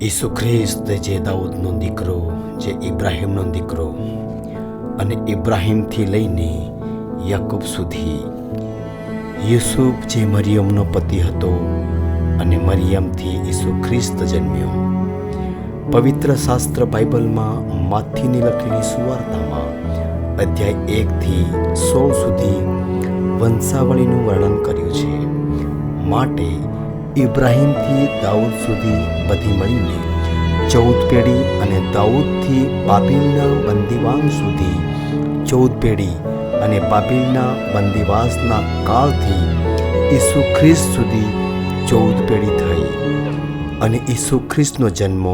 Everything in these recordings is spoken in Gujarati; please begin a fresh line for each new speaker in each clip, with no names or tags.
ઈસુ ખ્રિસ્ત જે દાઉદનો દીકરો, જે ઇબ્રાહિમનો દીકરો અને ઇબ્રાહિમથી લઈને યાકૂબ સુધી. યુસુફ જે મરિયમનો પતિ હતો અને મરિયમથી ઈસુ ખ્રિસ્ત જન્મ્યો. પવિત્ર શાસ્ત્ર બાઇબલમાં માથીની લખેલી સુવાર્તામાં અધ્યાય એકથી સોળ સુધી વંશાવળીનું વર્ણન કર્યું છે. માટે ઇબ્રાહિમથી દાઉદ સુધી બધી મળીને, ચૌદ પેઢી અને દાઉદથી બાબિલના બંદીવાન સુધી, ચૌદ પેઢી અને બાબિલના બંદીવાસના કાળથી ઈસુ ખ્રિસ્ત સુધી ચૌદ પેઢી થઈ અને ઈસુ ખ્રિસ્તનો જન્મ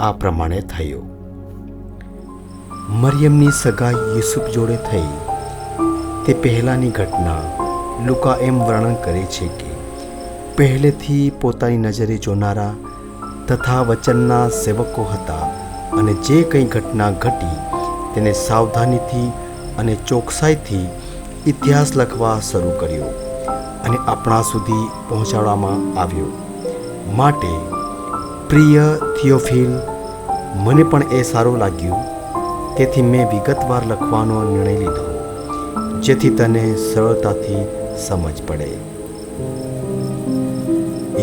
આ પ્રમાણે થયો. મરિયમની સગાઈ યુસુફ જોડે થઈ. તે પહેલાંની ઘટના લુકા એમ વર્ણન કરે છે કે પહેલેથી પોતાની નજરે જોનારા તથા વચનના સેવકો હતા અને જે કંઈ ઘટના ઘટી તેને સાવધાનીથી અને ચોકસાઈથી ઇતિહાસ લખવા શરૂ કર્યો અને આપણા સુધી પહોંચાડવામાં આવ્યો. માટે પ્રિય થિયોફિલ, મને પણ એ સારું લાગ્યું. તેથી મેં વિગતવાર લખવાનો નિર્ણય લીધો, જેથી તને સરળતાથી સમજ પડે.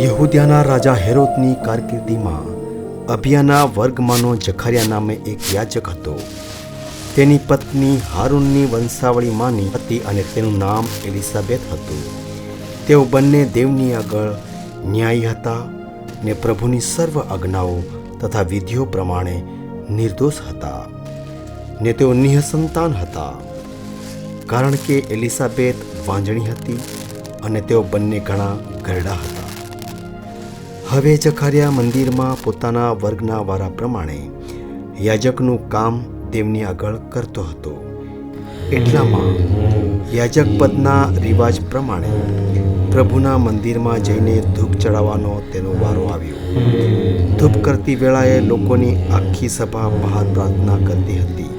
યહૂદિયાના રાજા હેરોદની કારકિર્દીમાં અભિયાના વર્ગમાંનો જખારિયા નામે એક યાજક હતો. તેની પત્ની હારૂનની વંશાવળીમાંની હતી અને તેનું નામ એલિઝાબેથ હતું. તેઓ બંને દેવની આગળ ન્યાયી હતા ને પ્રભુની સર્વ આજ્ઞાઓ તથા વિધિઓ પ્રમાણે નિર્દોષ હતા ને તેઓ નિઃસંતાન હતા. કારણ કે એલિઝાબેથ વાંજણી હતી અને તેઓ બંને ઘણા ઘરડા હતા. હવે જખારિયા મંદિરમાં પોતાના વર્ગના વારા પ્રમાણે યાજકનું કામ તેમની આગળ કરતો હતો. એટલામાં યાજક પદના રિવાજ પ્રમાણે પ્રભુના મંદિરમાં જઈને ધૂપ ચડાવવાનો તેનો વારો આવ્યો. ધૂપ કરતી વેળાએ લોકોની આખી સભા બહાર પ્રાર્થના કરતી હતી.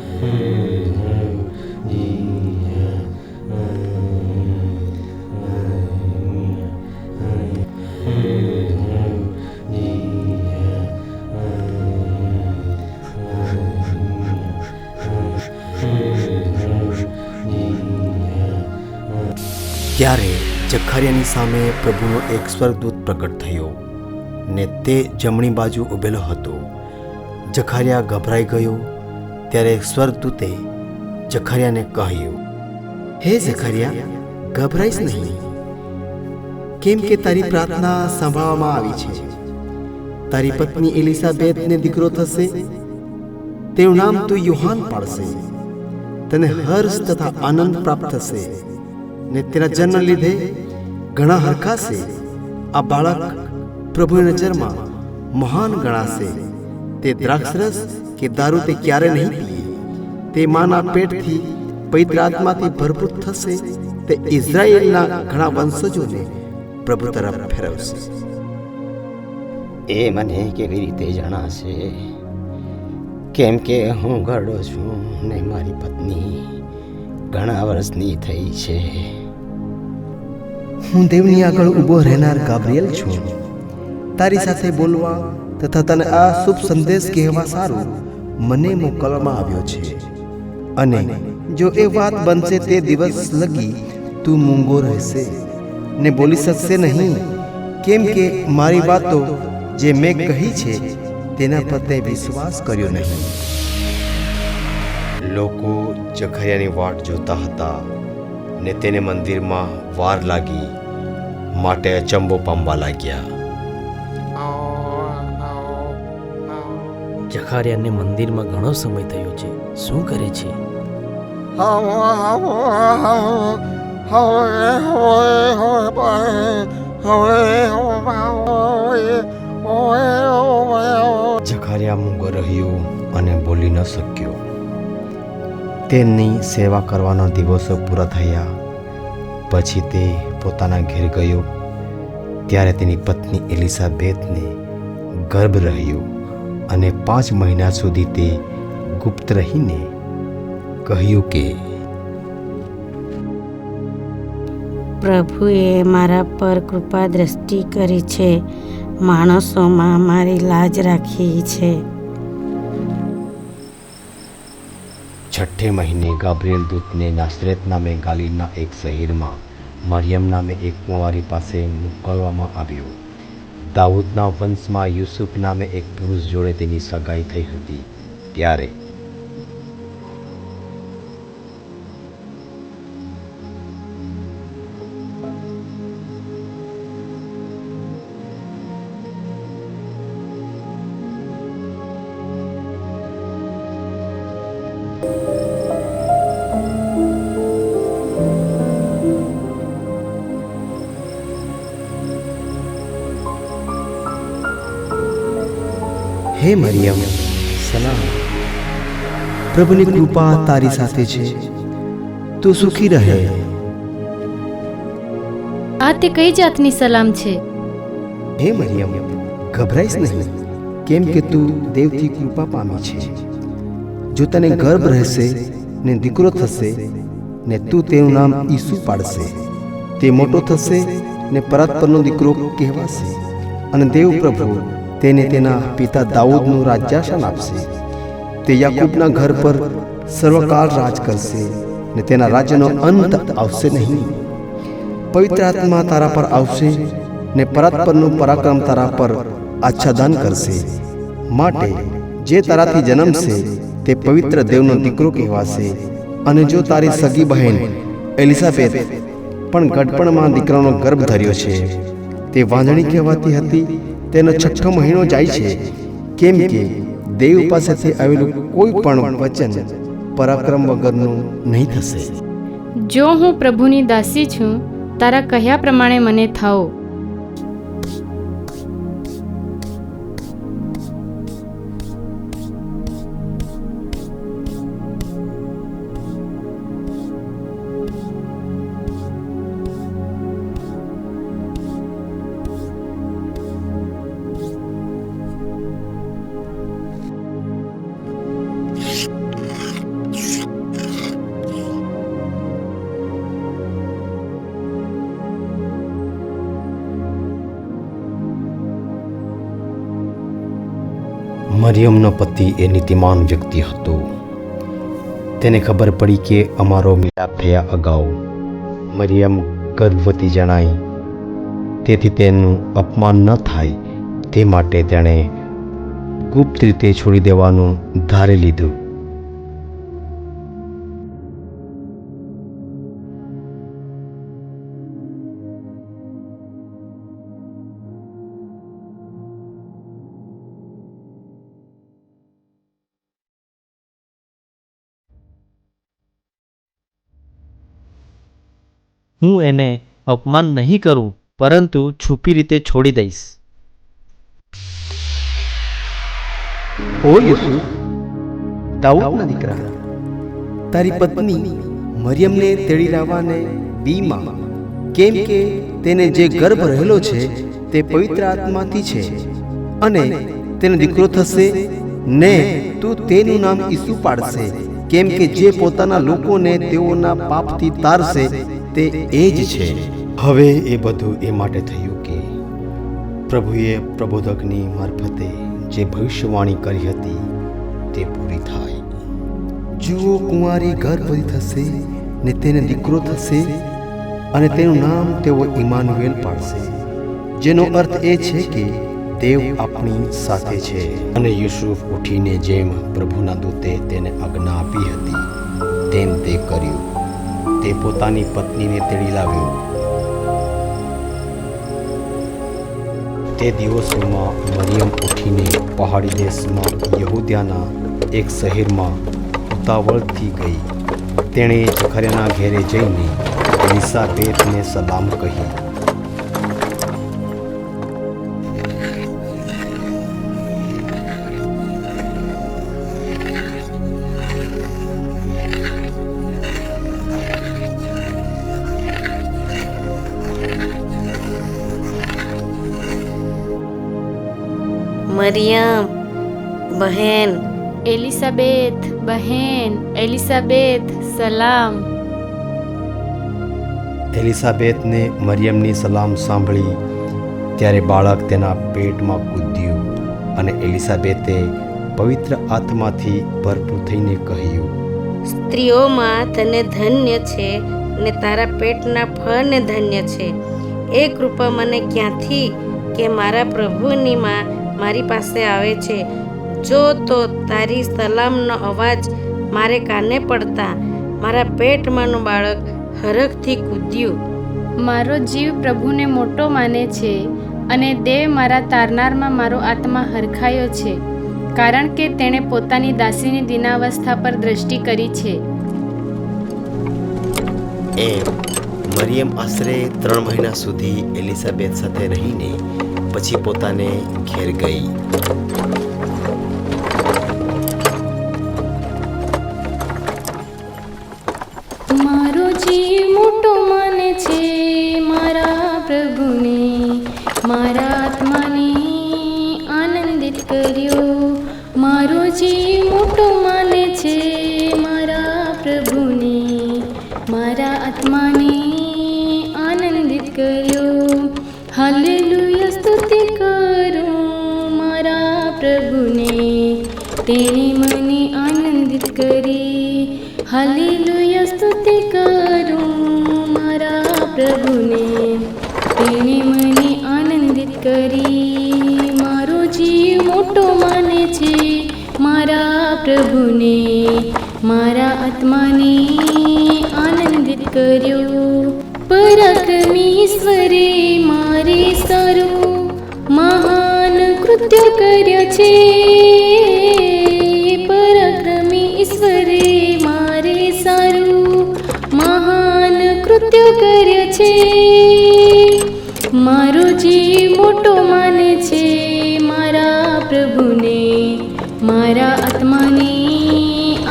ત્યારે જખારિયાની સામે પ્રભુનો એક સ્વર્ગદૂત પ્રગટ થયો ને તે જમણી બાજુ ઊભેલો હતો. જખારિયા ગભરાઈ ગયો ત્યારે સ્વર્ગદૂતે જખારિયાને કહ્યું, હે જખારિયા, ગભરાઈશ નહીં. કેમ કે તારી પ્રાર્થના સાંભળવામાં આવી છે? તારી પત્ની એલિઝાબેથને દીકરો થશે? તેનું નામ તું યુહાન પાડશે. તને હર્ષ તથા આનંદ પ્રાપ્ત થશે. ને તેના જન્મ લીધે ઘણા હરખાશે. આ બાળક પ્રભુની નજરમાં મહાન ગણાશે. તે દ્રાક્ષરસ કે દારૂ તે ક્યારે નહીં પીએ. તે માના પેટથી પવિત્ર આત્માથી ભરપૂર થશે. તે ઇઝરાયેલના ઘણા વંશજોને પ્રભુ તરફ ફેરવશે.
એ મને કેવી રીતે જણાશે? કેમ કે હું ઘરડો છું ને મારી પત્ની ઘણા વર્ષની થઈ છે.
હું દેવની આગળ ઊભો રહેનાર ગાબ્રિયલ છું. તારી સાથે બોલવા તથા તને આ શુભ સંદેશ કહેવા સારું મને મોકલવામાં આવ્યો છે. અને જો એ વાત બનશે તે દિવસ લગી તું મૂંગો રહેશે. ને બોલી શકશે નહીં. કેમ કે મારી વાતો જે મેં કહી છે તેના પર તે વિશ્વાસ કર્યો નહીં. લોકો જખરિયાની વાટ જોતા હતા. ને તેને મંદિરમાં વાર લાગી માટે અચંબો પામવા લાગ્યા.
જખારિયાને મંદિરમાં ઘણો સમય થયો છે. શું કરે છે?
જખારિયા મૂંગો રહ્યો અને બોલી ન શક્યો. તેની સેવા કરવાના દિવસો પૂરા થયા. પછી તે પોતાના ઘેર ગયો. ત્યારે તેની પત્ની એલિઝાબેથને ગર્ભ રહ્યો અને પાંચ મહિના સુધી તે ગુપ્ત રહીને કહ્યું કે,
પ્રભુએ મારા પર કૃપા દ્રષ્ટિ કરી છે. માણસોમાં મારી લાજ રાખી છે.
છઠ્ઠે મહિને ગાબ્રિએલ દૂતને નાસરેત નામે ગાલિલના એક શહેરમાં, મરિયમ નામે એક કુંવારી પાસે મોકલવામાં આવ્યો. દાઉદના વંશમાં યુસુફ નામે એક પુરુષ જોડે તેની સગાઈ થઈ હતી. ત્યારે હે મરિયમ સલામ. પ્રભુની કૃપા તારી સાથે છે. તું સુખી રહે.
આ તે કઈ જાતની સલામ છે?
હે મરિયમ ગભરાઈશ નહીં. કેમ કે તું દેવથી કૃપા પામી છે. જો તને ગર્ભ રહેશે ને દીકરો થશે ને તું તેનું નામ ઈસુ પાડશે, તે મોટો થશે ને પરત દીકરો કહેવાશે. અને દેવ પ્રભુ તેને તેના પિતા દાઉદનું રાજ્યાસન આપશે. તે યાકૂબના ઘર પર સર્વકાળ રાજ કરશે ને તેના રાજ્યનો અંત આવશે નહીં. પવિત્ર આત્મા તારા પર આવશે ને પરત પરનું પરાક્રમ તારા પર આચ્છાદન કરશે. માટે જે તારાથી જન્મશે તે પવિત્ર દેવનો દીકરો કહેવાશે. અને જો તારી સગી બહેન એલિઝાબેથ પણ ગઢપણમાં દીકરાનો ગર્ભ ધર્યો છે, તે વાંધણી કહેવાતી હતી, તેનો છઠ્ઠો મહિનો જાય છે. કેમ કે દેવ પાસેથી આવેલું કોઈ પણ વચન પરાક્રમ વગરનું નહીં થશે.
જો હું પ્રભુની દાસી છું, તારા કહ્યા પ્રમાણે મને થાઓ.
મરિયમનો પતિ એ નીતિમાન વ્યક્તિ હતો. તેને ખબર પડી કે અમારો મિલાપ થયા અગાઉ મરિયમ ગર્ભવતી જણાઈ તેથી તેનું અપમાન ન થાય તે માટે તેણે ગુપ્ત રીતે છોડી દેવાનું ધારી લીધું.
હું એને અપમાન નહીં કરું, પરંતુ છુપી રીતે છોડી દઈશ.
ઓ યસુ દાઉદના દીકરા, તારી પત્ની મરિયમને તેડી લાવવાને બીમાં, કેમ કે તેને જે ગર્ભ રહેલો છે તે પવિત્ર આત્માથી છે અને તેને દીકરો થશે ને તું તેનું નામ ઈસુ પાડશે, કેમ કે જે પોતાના લોકોને તેઓના પાપથી તારશે તે એ જ છે. હવે એ બધું એ માટે થયું કે પ્રભુએ પ્રબોધકની મારફતે જે ભવિષ્યવાણી કરી હતી તે પૂરી થાય. જુઓ કુંવારી ગર્ભવતી થશે ને તેને દીકરો થશે અને તેનું નામ તેઓ ઇમાનુએલ પાડશે જેનો અર્થ એ છે કે દેવ આપણી સાથે છે. અને યુસુફ ઉઠીને જેમ પ્રભુના દૂતે તેને આજ્ઞા આપી હતી તેમ તે કર્યું. તે પોતાની પત્નીને તેડી લાવ્યો. તે દિવસોમાં મરિયમ ઉઠીને પહાડી દેશમાં યહૂદિયાના એક શહેરમાં ઉતાવળથી ગઈ. તેણે જખરિયાના ઘેરે જઈને એલિસાબેથને સલામ કહી.
મરિયમ બહેન.
એલિસાબેથ બહેન. એલિસાબેથ સલામ.
એલિસાબેથને મરિયમની સલામ સાંભળી ત્યારે બાળક તેના પેટમાં કૂદ્યું અને એલિઝાબેથે પવિત્ર આત્માથી ભરપૂર થઈને કહ્યું
સ્ત્રીઓમાં તને ધન્ય છે ને તારા પેટના ફળને ધન્ય છે. એ કૃપા મને ક્યાંથી કે મારા પ્રભુની માં મારી પાસે આવે છે. જો તો તારી સલામનો અવાજ મારે કાને પડતા? મારા પેટમાંનું બાળક હરખથી કૂદ્યું.
મારો જીવ પ્રભુને મોટો માને છે અને દેવ મારા તારનારમાં મારો આત્મા હરખાયો છે કારણ કે તેણે પોતાની દાસીની દિનાવસ્થા પર દ્રષ્ટિ કરી છે.
એમ. મરિયમ આશરે ત્રણ મહિના સુધી એલિઝાબેથ સાથે રહીને પછી પોતાને ઘેર ગઈ.
મારો જીવ મોટો માને છે મારા પ્રભુને. મારા આત્માને આનંદિત કર્યો. મારો જીવ મોટો માને છે મારા પ્રભુને. મારા આત્માને આનંદિત કર્યો. હાલેલુયા તેણે મને આનંદિત કરી. હાલેલુયા, સ્તુતિ કરું મારા પ્રભુને. તેણે મને આનંદિત કરી. મારો જીવ મોટો માને છે મારા પ્રભુને. મારા આત્માને આનંદિત કર્યો. પરાક્રમી ઈશ્વરે મારે સારું મહાન કૃત્ય કર્યો છે. પરાક્રમી ઈશ્વરે મારે સારું મહાન કૃત્ય કર્યો છે. મારો જીવ મોટો માને છે. મારા પ્રભુને, મારા આત્માને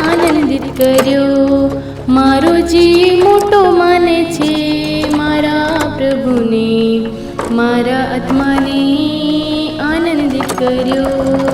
આનંદિત કર્યો. મારો જીવ મોટો માને છે. મારા પ્રભુને, મારા આત્માને આનંદિત કર્યો મારા